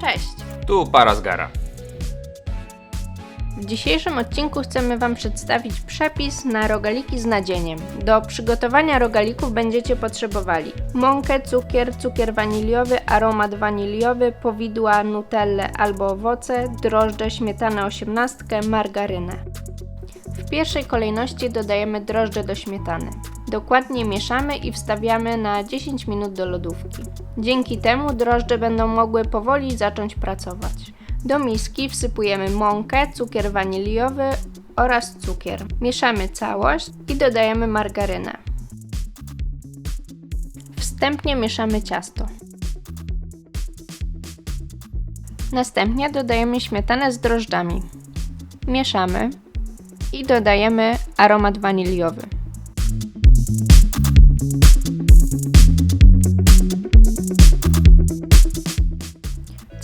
Cześć! Tu para zgara. W dzisiejszym odcinku chcemy Wam przedstawić przepis na rogaliki z nadzieniem. Do przygotowania rogalików będziecie potrzebowali mąkę, cukier, cukier waniliowy, aromat waniliowy, powidła, nutellę albo owoce, drożdże, śmietanę 18, margarynę. W pierwszej kolejności dodajemy drożdże do śmietany. Dokładnie mieszamy i wstawiamy na 10 minut do lodówki. Dzięki temu drożdże będą mogły powoli zacząć pracować. Do miski wsypujemy mąkę, cukier waniliowy oraz cukier. Mieszamy całość i dodajemy margarynę. Wstępnie mieszamy ciasto. Następnie dodajemy śmietanę z drożdżami. Mieszamy i dodajemy aromat waniliowy.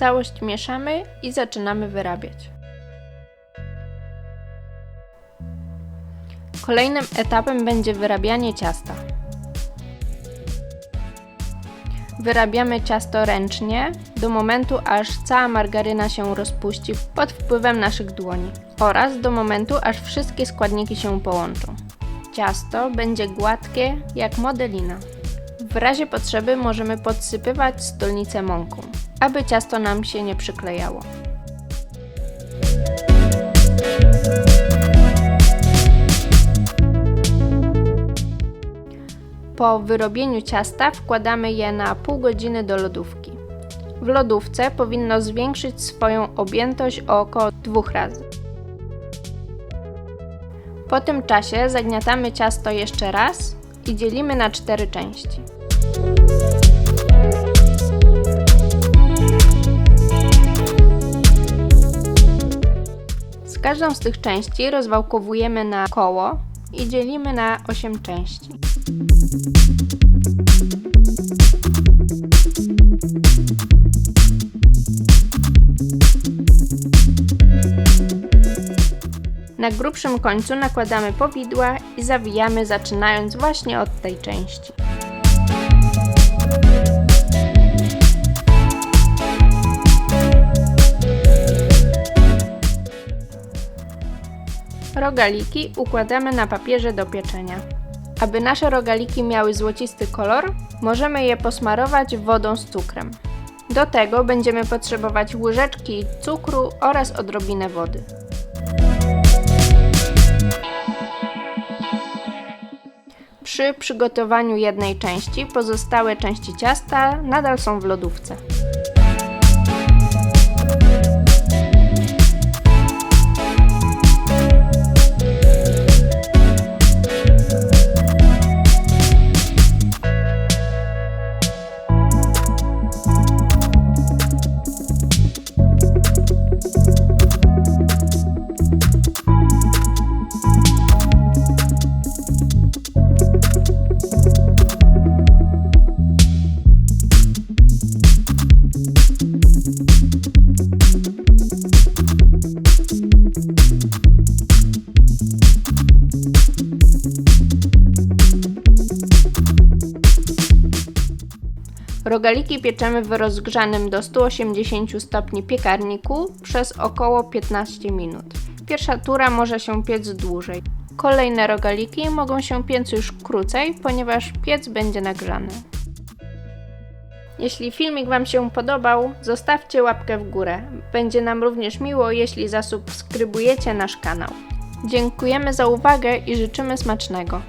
Całość mieszamy i zaczynamy wyrabiać. Kolejnym etapem będzie wyrabianie ciasta. Wyrabiamy ciasto ręcznie do momentu, aż cała margaryna się rozpuści pod wpływem naszych dłoni oraz do momentu, aż wszystkie składniki się połączą. Ciasto będzie gładkie jak modelina. W razie potrzeby możemy podsypywać stolnicę mąką, aby ciasto nam się nie przyklejało. Po wyrobieniu ciasta wkładamy je na pół godziny do lodówki. W lodówce powinno zwiększyć swoją objętość o około dwóch razy. Po tym czasie zagniatamy ciasto jeszcze raz i dzielimy na cztery części. Z każdą z tych części rozwałkowujemy na koło i dzielimy na 8 części. Na grubszym końcu nakładamy powidła i zawijamy zaczynając właśnie od tej części. Rogaliki układamy na papierze do pieczenia. Aby nasze rogaliki miały złocisty kolor, możemy je posmarować wodą z cukrem. Do tego będziemy potrzebować łyżeczki cukru oraz odrobinę wody. Przy przygotowaniu jednej części pozostałe części ciasta nadal są w lodówce. Rogaliki pieczemy w rozgrzanym do 180 stopni piekarniku przez około 15 minut. Pierwsza tura może się piec dłużej. Kolejne rogaliki mogą się piec już krócej, ponieważ piec będzie nagrzany. Jeśli filmik Wam się podobał, zostawcie łapkę w górę. Będzie nam również miło, jeśli zasubskrybujecie nasz kanał. Dziękujemy za uwagę i życzymy smacznego.